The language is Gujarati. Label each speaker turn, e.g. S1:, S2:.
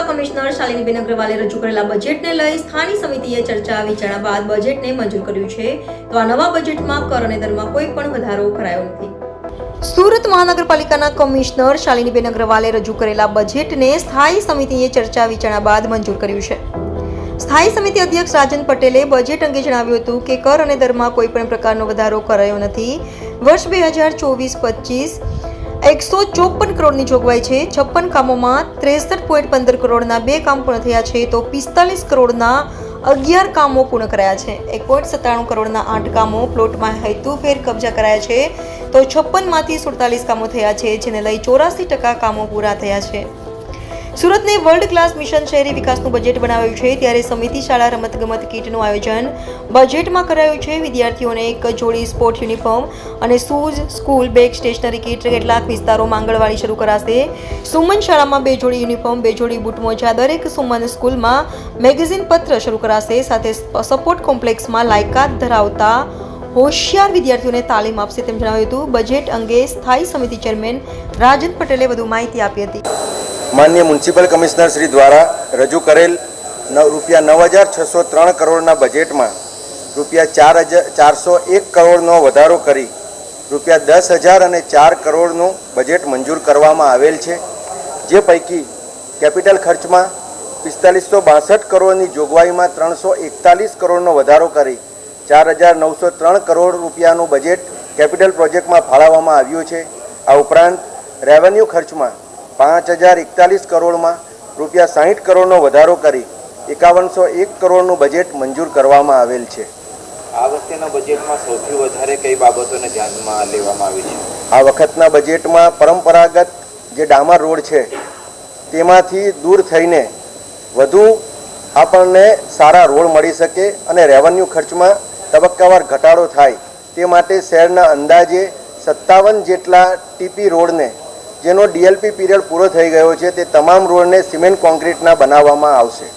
S1: મહાનગરપાલિકા કમિશનર શાલિનીબેન અગ્રવાલે રજૂ કરેલા બજેટને લઈ સ્થાનિક સમિતિએ ચર્ચા વિચારણા બાદ બજેટને મંજૂર કર્યું છે. તો આ નવા બજેટમાં કર અને દરમાં કોઈ પણ વધારો કરાયો નથી. સુરત મહાનગરપાલિકાના કમિશનર શાલિનીબેન અગ્રવાલે રજૂ કરેલા બજેટને સ્થાયી સમિતિએ ચર્ચા વિચારણા બાદ મંજૂર કર્યું છે. સ્થાયી સમિતિ અધ્યક્ષ રાજન પટેલે બજેટ અંગે જણાવ્યું હતું કે કર અને દરમાં કોઈ પણ પ્રકારનો વધારો કરાયો નથી. વર્ષ બે હજાર ચોવીસ પચીસ એકસો ચોપન કરોડની જોગવાઈ છે. છપ્પન કામોમાં ત્રેસઠ પોઈન્ટ પંદર કરોડના બે કામ પૂર્ણ થયા છે તો પિસ્તાલીસ કરોડના અગિયાર કામો પૂર્ણ કરાયા છે. એક પોઈન્ટ સત્તાણું કરોડના આઠ કામો પ્લોટમાં હેતુફેર કબજા કરાયા છે તો છપ્પનમાંથી સુડતાલીસ કામો થયા છે, જેને લઈ ચોરાસી ટકા કામો પૂરા થયા છે. સુરતને વર્લ્ડ ક્લાસ મિશન શહેરી વિકાસનું બજેટ બનાવ્યું છે, ત્યારે સમિતિ શાળા રમતગમત કીટનું આયોજન બજેટમાં કરાયું છે. વિદ્યાર્થીઓને એક જોડી સ્પોર્ટ યુનિફોર્મ અને shoes school bag stationery kit કેટલાક વિસ્તારોમાં આંગણવાડી શરૂ કરાશે. સુમન શાળામાં બે જોડી યુનિફોર્મ બે જોડી બૂટ મોજા, દરેક સુમન સ્કૂલમાં મેગેઝિન પત્ર શરૂ કરાશે. સાથે સપોર્ટ કોમ્પ્લેક્સમાં લાયકાત ધરાવતા હોશિયાર વિદ્યાર્થીઓને તાલીમ આપશે તેમ જણાવ્યું હતું. બજેટ અંગે સ્થાયી સમિતિ ચેરમેન રાજન પટેલે વધુ માહિતી આપી હતી.
S2: માન્ય મ્યુનિસિપલ કમિશનર શ્રી દ્વારા રજૂ કરેલ રૂપિયા નવ હજાર છસો ત્રણ કરોડના બજેટમાં રૂપિયા ચાર હજાર ચારસો એક કરોડનો વધારો કરી રૂપિયા દસ હજાર અને ચાર કરોડનું બજેટ મંજૂર કરવામાં આવેલ છે. જે પૈકી કેપિટલ ખર્ચમાં પિસ્તાલીસો બાસઠ કરોડની જોગવાઈમાં ત્રણસો એકતાલીસ કરોડનો વધારો કરી ચાર હજાર નવસો ત્રણ કરોડ રૂપિયાનું બજેટ કેપિટલ પ્રોજેક્ટમાં ફાળવવામાં આવ્યું છે. આ ઉપરાંત રેવન્યુ ખર્ચમાં પાંચ હજાર એકતાલીસ કરોડમાં રૂપિયા સાહીઠ કરોડનો વધારો કરી એકાવનસો એક કરોડનું બજેટ મંજૂર કરવામાં આવેલ છે.
S3: આ વખતેના બજેટમાં સૌથી વધારે કઈ બાબતોને ધ્યાનમાં લેવામાં આવી છે?
S2: આ વખતના બજેટમાં પરંપરાગત જે ડામર રોડ છે તેમાંથી દૂર થઈને વધુ આપણને સારા રોડ મળી શકે અને રેવન્યુ ખર્ચમાં તબક્કાવાર ઘટાડો થાય તે માટે શહેરના અંદાજે સત્તાવન જેટલા ટીપી રોડને જેનો ડીએલપી પીરિયડ પૂરો થઈ ગયો છે તે તમામ રોડને સિમેન્ટ કોન્ક્રીટના બનાવવામાં આવશે.